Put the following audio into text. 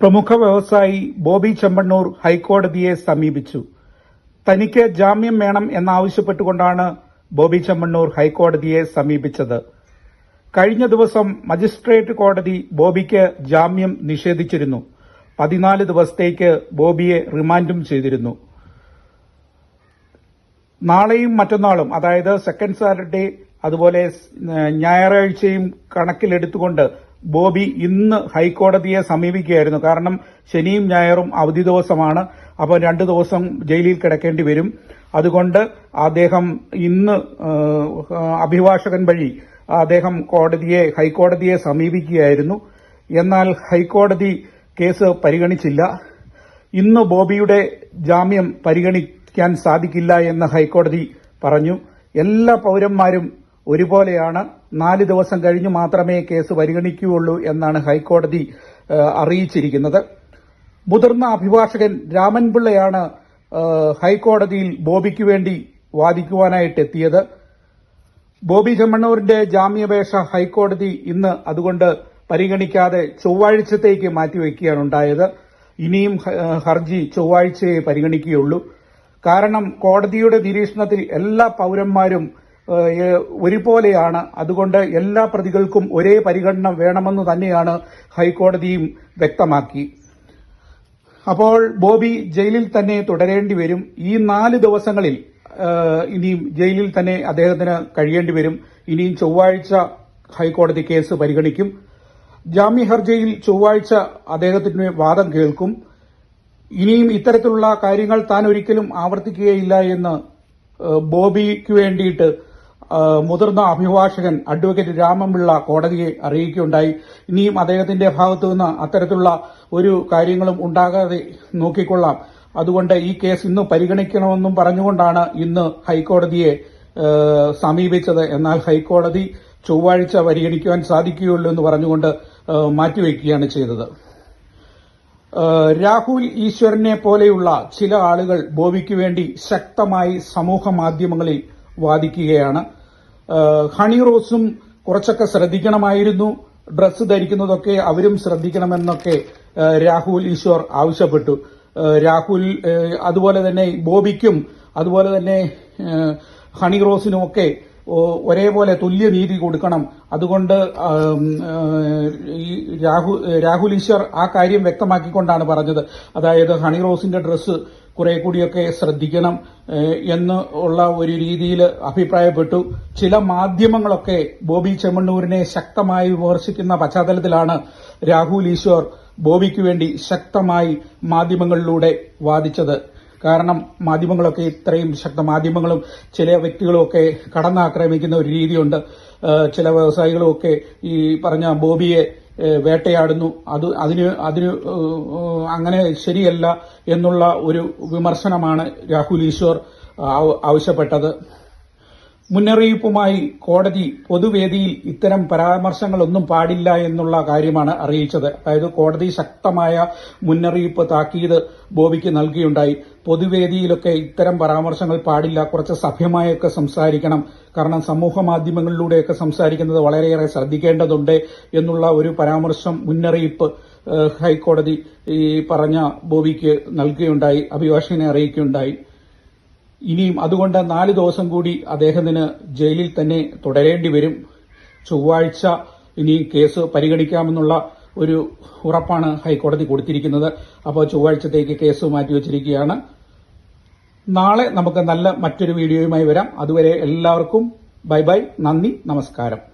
പ്രമുഖ വ്യവസായി ബോബി ചെമ്മണ്ണൂർ ഹൈക്കോടതിയെ സമീപിച്ചു. തനിക്ക് ജാമ്യം വേണം എന്നാവശ്യപ്പെട്ടുകൊണ്ടാണ് ബോബി ചെമ്മണ്ണൂർ ഹൈക്കോടതിയെ സമീപിച്ചത്. കഴിഞ്ഞ ദിവസം മജിസ്ട്രേറ്റ് കോടതി ബോബിക്ക് ജാമ്യം നിഷേധിച്ചിരുന്നു. പതിനാല് ദിവസത്തേക്ക് ബോബിയെ റിമാൻഡും ചെയ്തിരുന്നു. നാളെയും മറ്റന്നാളും അതായത് സെക്കൻഡ് സാറ്റർഡേ അതുപോലെ ഞായറാഴ്ചയും കണക്കിലെടുത്തുകൊണ്ട് ബോബി ഇന്ന് ഹൈക്കോടതിയെ സമീപിക്കുകയായിരുന്നു. കാരണം ശനിയും ഞായറും അവധി ദിവസമാണ്. അപ്പോൾ രണ്ടു ദിവസം ജയിലിൽ കിടക്കേണ്ടി വരും. അതുകൊണ്ട് അദ്ദേഹം ഇന്ന് അഭിഭാഷകൻ വഴി അദ്ദേഹം കോടതിയെ ഹൈക്കോടതിയെ സമീപിക്കുകയായിരുന്നു. എന്നാൽ ഹൈക്കോടതി കേസ് പരിഗണിച്ചില്ല. ഇന്ന് ബോബിയുടെ ജാമ്യം പരിഗണിക്കാൻ സാധിക്കില്ല എന്ന് ഹൈക്കോടതി പറഞ്ഞു. എല്ലാ പൌരന്മാരും ഒരുപോലെയാണ് നാല് ദിവസം കഴിഞ്ഞു മാത്രമേ കേസ് പരിഗണിക്കുകയുള്ളൂ എന്നാണ് ഹൈക്കോടതി അറിയിച്ചിരിക്കുന്നത്. മുതിർന്ന അഭിഭാഷകൻ രാമൻപിള്ളയാണ് ഹൈക്കോടതിയിൽ ബോബിക്ക് വേണ്ടി വാദിക്കുവാനായിട്ട് എത്തിയത് ബോബി ചെമ്മണ്ണൂരിന്റെ ജാമ്യാപേക്ഷ ഹൈക്കോടതി ഇന്ന് അതുകൊണ്ട് പരിഗണിക്കാതെ ചൊവ്വാഴ്ചത്തേക്ക് മാറ്റിവെക്കുകയാണ് ഉണ്ടായത്. ഇനിയും ഹർജി ചൊവ്വാഴ്ചയെ പരിഗണിക്കുകയുള്ളൂ. കാരണം കോടതിയുടെ നിരീക്ഷണത്തിൽ എല്ലാ പൌരന്മാരും ഒരുപോലെയാണ്. അതുകൊണ്ട് എല്ലാ പ്രതികൾക്കും ഒരേ പരിഗണന വേണമെന്ന് തന്നെയാണ് ഹൈക്കോടതിയും വ്യക്തമാക്കി. അപ്പോൾ ബോബി ജയിലിൽ തന്നെ തുടരേണ്ടി വരും. ഈ നാല് ദിവസങ്ങളിൽ ഇനിയും ജയിലിൽ തന്നെ അദ്ദേഹത്തിന് കഴിയേണ്ടി വരും. ഇനിയും ചൊവ്വാഴ്ച ഹൈക്കോടതി കേസ് പരിഗണിക്കും. ജാമ്യ ഹർജിയിൽ ചൊവ്വാഴ്ച അദ്ദേഹത്തിന് വാദം കേൾക്കും. ഇനിയും ഇത്തരത്തിലുള്ള കാര്യങ്ങൾ താൻ ഒരിക്കലും ആവർത്തിക്കുകയില്ല എന്ന് ബോബിക്ക് വേണ്ടിയിട്ട് മുതിർന്ന അഭിഭാഷകൻ അഡ്വക്കേറ്റ് രാമൻപിള്ള കോടതിയെ അറിയിക്കുകയുണ്ടായി. ഇനിയും അദ്ദേഹത്തിന്റെ ഭാഗത്തു നിന്ന് അത്തരത്തിലുള്ള ഒരു കാര്യങ്ങളും ഉണ്ടാകാതെ നോക്കിക്കൊള്ളാം. അതുകൊണ്ട് ഈ കേസ് ഇന്ന് പരിഗണിക്കണമെന്നും പറഞ്ഞുകൊണ്ടാണ് ഇന്ന് ഹൈക്കോടതിയെ സമീപിച്ചത്. എന്നാൽ ഹൈക്കോടതി ചൊവ്വാഴ്ച പരിഗണിക്കുവാൻ സാധിക്കുകയുള്ളൂ എന്ന് പറഞ്ഞുകൊണ്ട് മാറ്റിവെക്കുകയാണ് ചെയ്തത്. രാഹുൽ ഈശ്വരനെ പോലെയുള്ള ചില ആളുകൾ ബോബിക്ക് വേണ്ടി ശക്തമായി സമൂഹ മാധ്യമങ്ങളിൽ വാദിക്കുകയാണ്. ഹണി റോസും കുറച്ചൊക്കെ ശ്രദ്ധിക്കണമായിരുന്നു. ഡ്രസ്സ് ധരിക്കുന്നതൊക്കെ അവരും ശ്രദ്ധിക്കണമെന്നൊക്കെ രാഹുൽ ഈശ്വർ ആവശ്യപ്പെട്ടു. രാഹുൽ അതുപോലെ തന്നെ ബോബിക്കും അതുപോലെ തന്നെ ഹണി റോസിനുമൊക്കെ ഒരേപോലെ തുല്യ നീതി കൊടുക്കണം. അതുകൊണ്ട് ഈ രാഹുൽ രാഹുൽ ഈശ്വർ ആ കാര്യം വ്യക്തമാക്കിക്കൊണ്ടാണ് പറഞ്ഞത്. അതായത് ഹണി റോസിന്റെ ഡ്രസ്സ് കുറെ കൂടിയൊക്കെ ശ്രദ്ധിക്കണം എന്ന് ഉള്ള ഒരു രീതിയിൽ അഭിപ്രായപ്പെട്ടു. ചില മാധ്യമങ്ങളൊക്കെ ബോബി ചെമ്മണ്ണൂരിനെ ശക്തമായി വിമർശിക്കുന്ന പശ്ചാത്തലത്തിലാണ് രാഹുൽ ഈശ്വർ ബോബിക്ക് വേണ്ടി ശക്തമായി മാധ്യമങ്ങളിലൂടെ വാദിച്ചത്. കാരണം മാധ്യമങ്ങളൊക്കെ ഇത്രയും ശക്ത മാധ്യമങ്ങളും ചില വ്യക്തികളും ഒക്കെ കടന്നാക്രമിക്കുന്ന ഒരു രീതിയുണ്ട്. ചില വ്യവസായികളും ഒക്കെ ഈ പറഞ്ഞ ബോബിയെ വേട്ടയാടുന്നു. അത് അതിന് അതിന് അങ്ങനെ ശരിയല്ല എന്നുള്ള ഒരു വിമർശനമാണ് രാഹുൽ ഈശ്വർ ആവശ്യപ്പെട്ടത്. മുന്നറിയിപ്പുമായി കോടതി പൊതുവേദിയിൽ ഇത്തരം പരാമർശങ്ങളൊന്നും പാടില്ല എന്നുള്ള കാര്യമാണ് അറിയിച്ചത്. അതായത് കോടതി ശക്തമായ മുന്നറിയിപ്പ് താക്കീത് ബോബിക്ക് നൽകിയുണ്ടായി. പൊതുവേദിയിലൊക്കെ ഇത്തരം പരാമർശങ്ങൾ പാടില്ല. കുറച്ച് സഭ്യമായൊക്കെ സംസാരിക്കണം. കാരണം സമൂഹ മാധ്യമങ്ങളിലൂടെയൊക്കെ സംസാരിക്കുന്നത് വളരെയേറെ ശ്രദ്ധിക്കേണ്ടതുണ്ട് എന്നുള്ള ഒരു പരാമർശം മുന്നറിയിപ്പ് ഹൈക്കോടതി ഈ പറഞ്ഞ ബോബിക്ക് നൽകുകയുണ്ടായി അഭിഭാഷകനെ അറിയിക്കുകയുണ്ടായി. ഇനിയും അതുകൊണ്ട് നാല് ദിവസം കൂടി അദ്ദേഹത്തിന് ജയിലിൽ തന്നെ തുടരേണ്ടി വരും. ചൊവ്വാഴ്ച ഇനി കേസ് പരിഗണിക്കാമെന്നുള്ള ഒരു ഉറപ്പാണ് ഹൈക്കോടതി കൊടുത്തിരിക്കുന്നത്. അപ്പോൾ ചൊവ്വാഴ്ചത്തേക്ക് കേസ് മാറ്റിവെച്ചിരിക്കുകയാണ് നാളെ നമുക്ക് നല്ല മറ്റൊരു വീഡിയോയുമായി വരാം. അതുവരെ എല്ലാവർക്കും ബൈ ബൈ. നന്ദി. നമസ്കാരം.